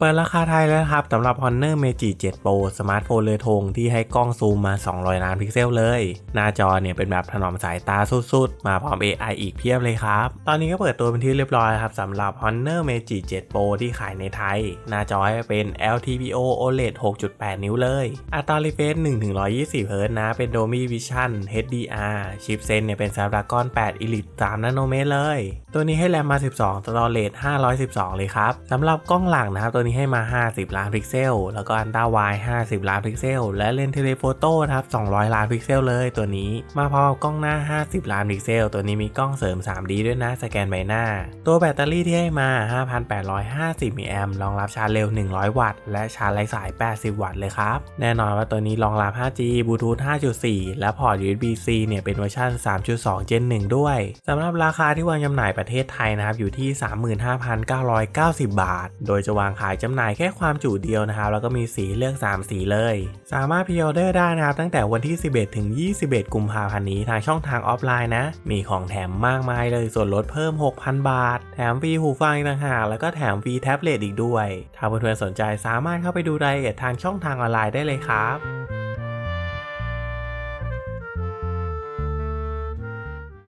เปิดราคาไทยแล้วครับสำหรับ Honor Meiji 7 Pro สมาร์ทโฟนเรือธงที่ให้กล้องซูมมา 200 ล้านพิกเซลเลย หน้าจอเนี่ยเป็นแบบถนอมสายตาสุดๆ มาพร้อม AI อีกเพียบเลยครับ ตอนนี้ก็เปิดตัวเป็นที่เรียบร้อยครับสำหรับ Honor Meiji 7 Pro ที่ขายในไทย หน้าจอให้เป็น LTPO OLED 6.8 นิ้วเลย อัตรา refresh 1-120 Hz นะ เป็น Dolby Vision HDR ชิปเซนเนี่ยเป็น Snapdragon 8 Elite 3 นาโนเมตรเลย ตัวนี้ให้แรมมา 12 Storage 512 เลยครับสำหรับกล้องหลังนะครับตัวนี้ให้มา 50 ล้านพิกเซล แล้วก็อันต้าไว50 ล้านพิกเซล และเลนส์เทเลโฟโต้ครับ 200 ล้านพิกเซลเลยตัวนี้ มาพร้อมกับกล้องหน้า 50 ล้านพิกเซล ตัวนี้มีกล้องเสริม 3D ด้วยนะ สแกนใบหน้า ตัวแบตเตอรี่ที่ให้มา 5,850มิลลิแอมรองรับชาร์จเร็ว 100 วัตต์ และชาร์จไร้สาย 80 วัตต์เลยครับ แน่นอนว่าตัวนี้รองรับ 5G Bluetooth 5.4 และพอร์ต USB-C เนี่ยเป็นเวอร์ชัน3.2 Gen 1 ด้วยสำหรับราคาที่วางจำหน่ายประเทศไทยนะครับอยู่ที่ 35,990 บาท โดยจะวางขายจำหน่ายแค่ความจุเดียวนะครับ แล้วก็มีสีเลือก 3 สีเลย สามารถพิออเดอร์ได้นะครับ ตั้งแต่วันที่ 11 ถึง 21 กุมภาพันธ์นี้ทางช่องทางออฟไลน์นะ มีของแถมมากมายเลยส่วนลดเพิ่ม 6,000 บาท แถมฟรีหูฟังต่างหากแล้วก็แถมฟรีแท็บเล็ตอีกด้วย ถ้าเพื่อนๆสนใจสามารถเข้าไปดูรายละเอียดทางช่องทางออนไลน์ได้เลยครับ